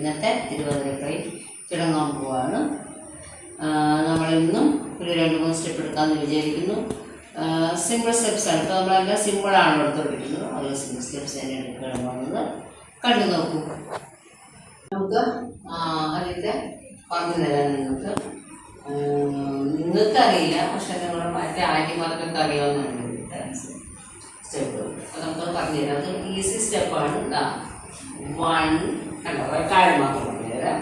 ഇന്നത്തെ തിരുവനന്തപുരത്തിൽ തുടങ്ങാൻ പോവാണ്. നമ്മളിന്നും ഒരു രണ്ട് മൂന്ന് സ്റ്റെപ്പ് എടുക്കാമെന്ന് വിചാരിക്കുന്നു. സിമ്പിൾ സ്റ്റെപ്സ് ആണ്. ഇപ്പോൾ നമ്മളെല്ലാം സിമ്പിളാണ് എടുത്തുകൊണ്ടിരിക്കുന്നത് അതുപോലെ സിമ്പിൾ സ്റ്റെപ്സ് തന്നെ എടുക്കുകയാണ് പോകുന്നത്. കണ്ടു നോക്കൂ. നമുക്ക് അതിന്റെ പറഞ്ഞു തരാം നിങ്ങൾക്ക്. നിങ്ങൾക്ക് അറിയില്ല പക്ഷെ നിങ്ങളുടെ മറ്റേ ആന്റിമാർക്കൊക്കെ അറിയാവുന്നതാണ് ഡാൻസ് സ്റ്റെപ്പ് അപ്പോൾ നമുക്ക് പറഞ്ഞു തരാം. അത് ഈസി സ്റ്റെപ്പാണ് വൺ കണ്ടോ കാര്യം മാത്രം പറഞ്ഞു തരാം.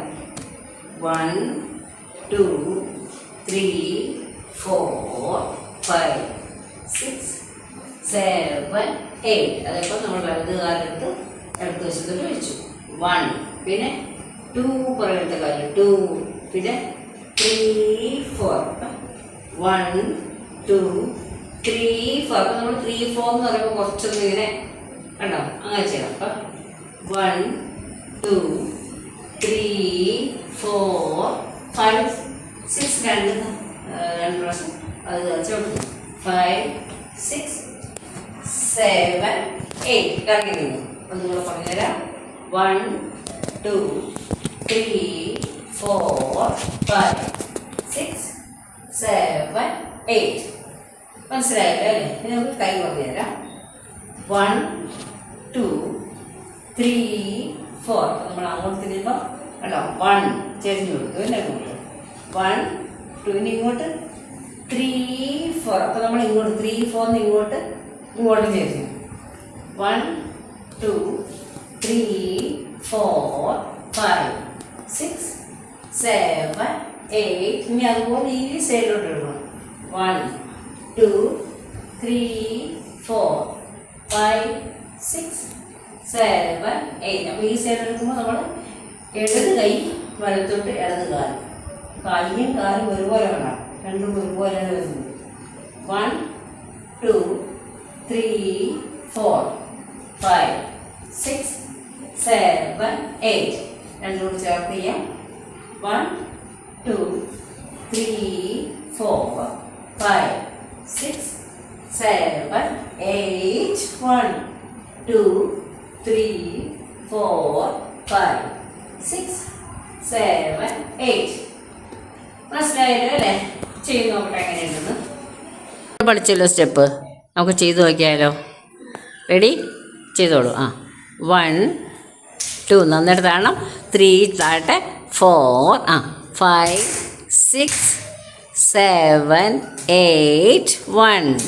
One two three four five six seven eight അതിപ്പോൾ നമ്മൾ വലത് കാലത്ത് ഇടത്ത് വശത്തോട്ട് വെച്ചു. വൺ പിന്നെ ടു പുറകത്തെ കാലം ടു പിന്നെ three four one two three four അപ്പം നമ്മൾ ത്രീ ഫോർ എന്ന് പറയുമ്പോൾ കുറച്ചൊന്നും ഇങ്ങനെ കണ്ടോ? അങ്ങനെ ചെയ്യാം. അപ്പം one two three four five six രണ്ട് രണ്ട് പ്രാവശ്യം. അത് ചവിട്ടുന്നു ഫൈവ് സിക്സ് സെവൻ എയ്റ്റ് ഇറങ്ങി നിന്നു ഒന്നുകൂടെ പറഞ്ഞുതരാം one two three four five six seven eight മനസ്സിലായല്ലോ? അല്ലേ? ഇനി നമുക്ക് കൈ പറഞ്ഞുതരാം വൺ ടു ത്രീ ഫോർ നമ്മൾ അങ്ങോട്ട് തിരിയുമ്പോൾ കണ്ടോ? വൺ ചെരിഞ്ഞു കൊടുത്തു എന്റെ അങ്ങോട്ട് വൺ ടുവിന് ഇങ്ങോട്ട് ത്രീ ഫോർ അപ്പോൾ നമ്മൾ ഇങ്ങോട്ട് ത്രീ ഫോറിന് ഇങ്ങോട്ട് ഇങ്ങോട്ട് ചെരിഞ്ഞു one two three four five six seven eight ഇനി അതുപോലെ ഈ സൈഡിലോട്ട് ഇടണം. One two three four five six seven eight അപ്പോൾ ഈ സൈഡ് എടുക്കുമ്പോൾ നമ്മൾ ഇടത് കൈ വലത്തോട്ട് ഇടത് കാലും. കൈയും കാലും ഒരുപോലെ വേണം. രണ്ടും ഒരുപോലെയാണ് വരുന്നത് one two three four five six seven eight രണ്ടും കൂടി ചേർത്ത് ചെയ്യാം. One two three four five six seven eight one two three four, five, six, seven, eight. മനസ്സിലായല്ലോ അല്ലേ? ചെയ്ത് നോക്കട്ടെ എങ്ങനെയുണ്ടെന്ന്? പഠിച്ചല്ലോ സ്റ്റെപ്പ്. നമുക്ക് ചെയ്തു നോക്കിയാലോ? റെഡി ചെയ്തോളൂ. ആ. വൺ ടു നന്നായിട്ട് താഴണം ത്രീ താഴട്ടെ. ഫോർ ആ. Five six seven eight one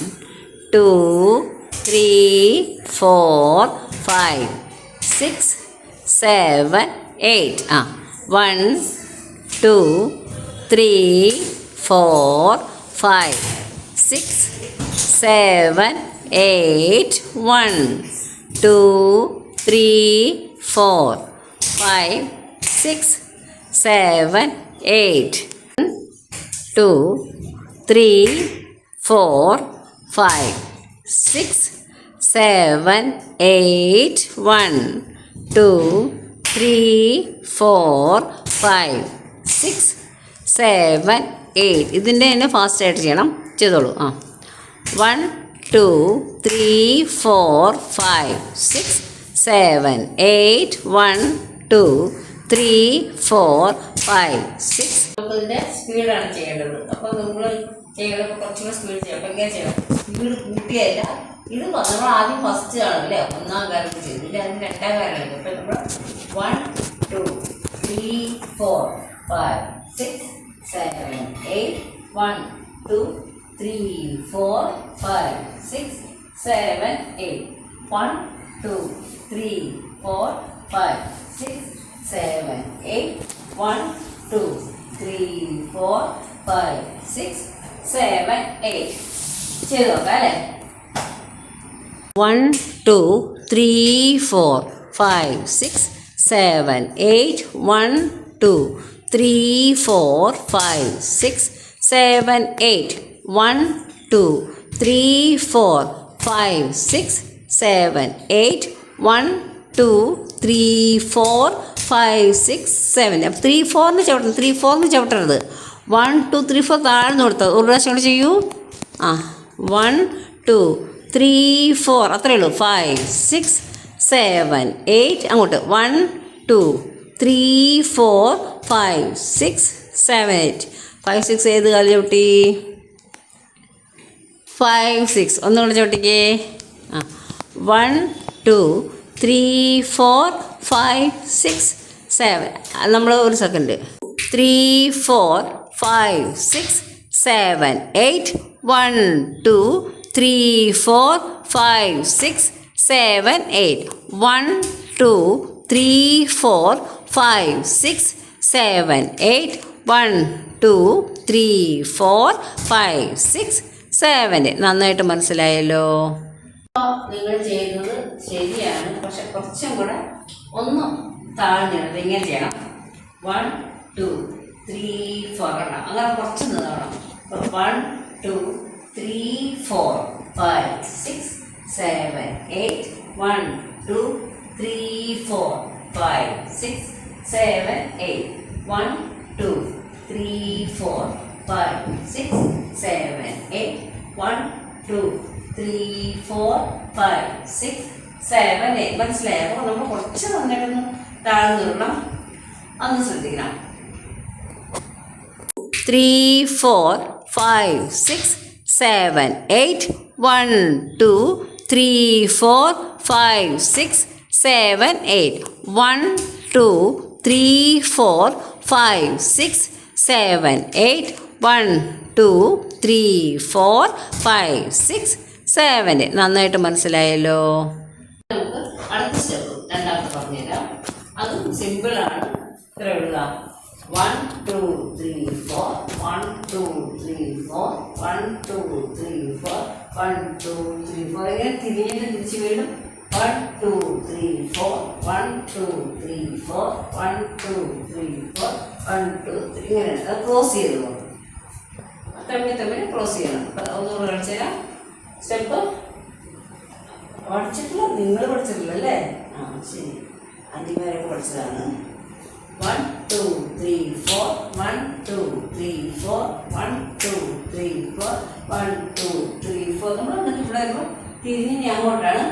two three, four, five, six, seven, eight. Ah. One, two, three, four, five, six, seven, eight. One, two, three, four, five, six, seven, eight. One, two, three, four, five. Six seven eight one two three four five six seven eight. ഇതിന്റെ തന്നെ ഫാസ്റ്റായിട്ട് ചെയ്യണം. ചെയ്തോളൂ. ആ. One two three four five six seven eight one two three four five six. നമുക്കിതിന്റെ സ്പീഡാണ് ചെയ്യേണ്ടത്. അപ്പോൾ നമ്മൾ ചെയ്യേണ്ടത് കുറച്ചുകൂടെ സ്പീഡ് ചെയ്യാം അപ്പം എങ്ങനെ ചെയ്യണം. സ്പീഡ് കൂട്ടിയല്ല ഇത് നമ്മൾ ആദ്യം ഫസ്റ്റ് ആണല്ലേ ഒന്നാം കാലത്ത് ചെയ്തു. ഇത് അതിന് രണ്ടാം കാലമാണ് അപ്പം നമ്മൾ one two three four five six seven eight one two three four five six seven eight one two three four five six seven eight one two three four five six seven eight ചെയ്ത് നോക്കാം അല്ലേ one two three four five six seven eight one two three four five six seven eight one two three four five six seven eight one two three four five six seven അപ്പോൾ three ഫോറിന് ചവിട്ടണം three ഫോറിന് ചവിട്ടരുത്. One two three four താഴ്ന്നു കൊടുത്തത് ഒരു പ്രാവശ്യം കൂടെ ചെയ്യൂ. ആ വൺ ടു ത്രീ ഫോർ അത്രയേ ഉള്ളൂ. ഫൈവ് സിക്സ് സെവൻ എയ്റ്റ് അങ്ങോട്ട്. One two three four five six seven eight five six ഏത് കാലം ചവിട്ടി ഫൈവ് സിക്സ് ഒന്നുകൂടെ ചവിട്ടിക്കേ. ആ. One two three four five six seven നമ്മൾ ഒരു second three four five six seven eight one two three four five six seven eight one two three four five six seven eight one two three four five six seven eight നന്നായിട്ട് മനസ്സിലായല്ലോ. നിങ്ങൾ ചെയ്യുന്നത് ശരിയാണ്. പക്ഷെ കുറച്ചും കൂടെ ഒന്ന് താഴ്ന്നിടുന്നത് ഇങ്ങനെ ചെയ്യണം. വൺ ടു ത്രീ ഫോർ എണ്ണം അങ്ങനെ കുറച്ച് നിന്നോണം one two three four five six seven eight one two three four five six seven eight one two three four five six seven eight one two three four five six seven eight മനസ്സിലായോ? അപ്പോൾ നമ്മൾ കുറച്ച് നന്നായിട്ടൊന്ന് താഴ്ന്നിടണം അന്ന് ശ്രദ്ധിക്കണം. Three four five six seven eight one two three four five six seven eight one two three four five six seven eight one two three four five six seven eight നന്നായിട്ട് മനസ്സിലായല്ലോ. അടുത്ത സ്റ്റെപ്പ് രണ്ടാമത്തെ പറഞ്ഞുതരാം. അതും സിമ്പിളാണ്. ഇത്ര എഴുതുക one two three four one two three four one two three four one two three four ഇങ്ങനെ തിരിഞ്ഞിട്ട് തിരിച്ച് വീണ്ടും one two three four one two three four one two three four one two three ഇങ്ങനെ. അത് close ചെയ്ത് പോകും തമ്മിൽ തമ്മിൽ ക്രോസ് ചെയ്യണം. ഒന്നുകൂടെ കാണിച്ചു സ്റ്റെപ്പ് പഠിച്ചിട്ടില്ല. നിങ്ങൾ പഠിച്ചിട്ടില്ല അല്ലേ? ആ ശരി. അന്തിമാരൊക്കെ പഠിച്ചതാണ്. One two three four one two three four one two three four one two three four നമ്മൾ എന്നിട്ട് ഇവിടെ വരുമ്പോൾ തിരിഞ്ഞ് അങ്ങോട്ടാണ്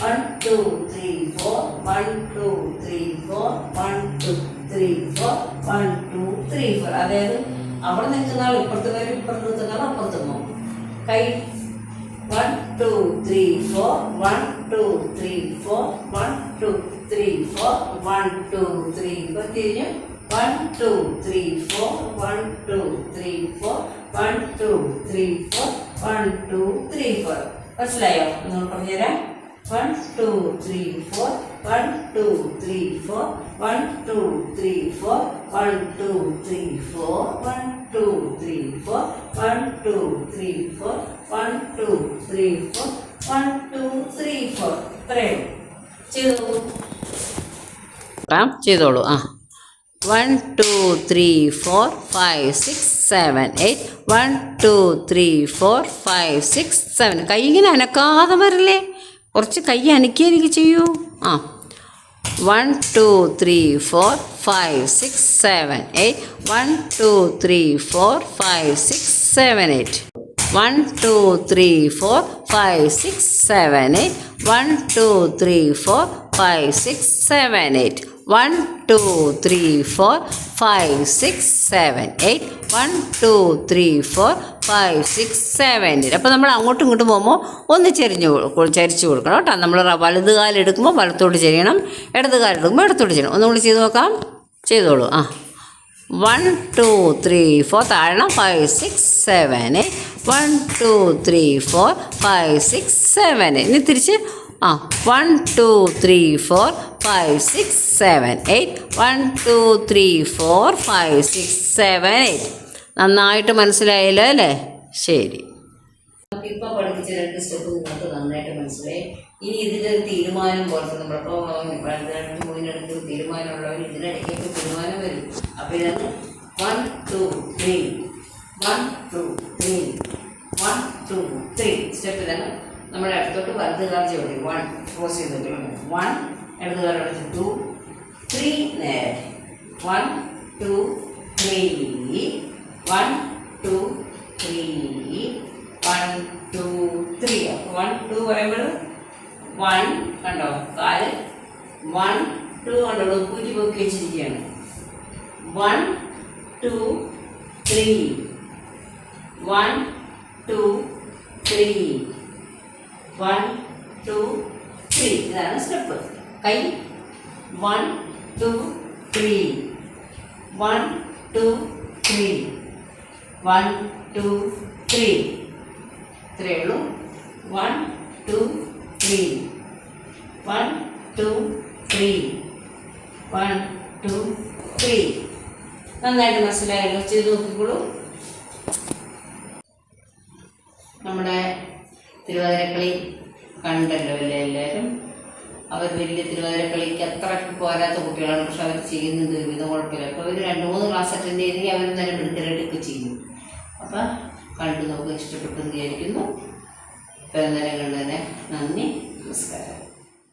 one two three four one two three four one two three four one two three four അതായത് അവിടെ നിൽക്കുന്ന ആൾ ഇപ്പുറത്ത് വരും ഇപ്പുറത്ത് നിൽക്കുന്ന ആൾ അപ്പുറത്ത് പോകും കൈ one two three four one two three four one two three four one two three four തിരിഞ്ഞു one two three four one two three four one two three four one two three four മനസ്സിലായോ നിങ്ങൾ പറഞ്ഞുതരാം one two three four one two three four one two three four one two three four one two three four one two three four one two three four one two three four ഇത്രയും ചെയ്തോളൂ ചെയ്തോളൂ. ആ. One two three four five six seven eight one two three four five six seven കൈ ഇങ്ങനെ അനക്കാതെ വരില്ലേ? കുറച്ച് കൈ അനക്കിയെനിക്ക് ചെയ്യൂ. ആ. One two three four five six seven eight one two three four five six seven eight one two three four five six seven eight one two three four five six seven eight one two three four five six seven eight one two three four five six seven eight അപ്പോൾ നമ്മൾ അങ്ങോട്ടും ഇങ്ങോട്ടും പോകുമ്പോൾ ഒന്ന് ചെരിഞ്ഞ് ചരിച്ചു കൊടുക്കണം കേട്ടോ. നമ്മൾ വലത് കാലെടുക്കുമ്പോൾ വലത്തോട്ട് ചെരിയണം. ഇടത് കാലെടുക്കുമ്പോൾ ഇടത്തോട്ട് ചെയ്യണം ഒന്നുകൂടി ചെയ്ത് നോക്കാം. ചെയ്തോളൂ. ആ. One two three four താഴണം five six seven eight one two three four five six seven ഇനി തിരിച്ച് ആ one two three four five six seven eight one two three four five six seven eight നന്നായിട്ട് മനസ്സിലായല്ലോ അല്ലേ? ശരി. ഇപ്പൊ പഠിപ്പിച്ച രണ്ട് സ്റ്റെപ്പ് നിങ്ങൾക്ക് നന്നായിട്ട് മനസ്സിലായി. ഇനി ഇതിന്റെ ഒരു തീരുമാനം പോലത്തെ നമ്മളിപ്പോ രണ്ടും മൂന്നിനടുത്ത് തീരുമാനമുള്ളവർ ഇതിനിടയ്ക്കൊക്കെ തീരുമാനം വരും. അപ്പോൾ ഇതാണ് one two three one two three one two three step ഇതാണ്. നമ്മുടെ അടുത്തോട്ട് കാർ ചോദി വൺ ക്രോസ് ചെയ്തിട്ട് വൺ ഇടത് കാർ അടച്ച് ടു ത്രീ നേരെ. One two three one two three one two three അപ്പോൾ വൺ ടു പറയുമ്പോൾ വൺ കണ്ടോ? കാൽ വൺ ടു കണ്ടോ? കൂറ്റി പൊക്കി വെച്ചിരിക്കുകയാണ്. One two three one two three one two three ഇതാണ് സ്റ്റെപ്പ് കൈ. One two three one two three one two three ഇത്രയേ one two three one two three one two three നന്നായിട്ട് മനസ്സിലായല്ലോ. ചെയ്ത് നോക്കിക്കോളൂ. നമ്മുടെ തിരുവാതിരക്കളി കണ്ടല്ലോ അല്ലേ എല്ലാവരും അവർ വലിയ തിരുവാതിരക്കളിക്ക് അത്ര പോരാത്ത കുട്ടികളാണ് പക്ഷെ അവർ ചെയ്യുന്നത് ഒരുവിധം കുഴപ്പമില്ല. അപ്പോൾ അവർ രണ്ട് മൂന്ന് ക്ലാസ് അറ്റൻഡ് ചെയ്തെങ്കിൽ അവർ തന്നെ മിടുക്കലായിട്ടൊക്കെ ചെയ്യും. അപ്പം കണ്ടു നോക്കുക ഇഷ്ടപ്പെട്ടു എന്ന് വിചാരിക്കുന്നു. ഇപ്പം തന്നെ നന്ദി നമസ്കാരം.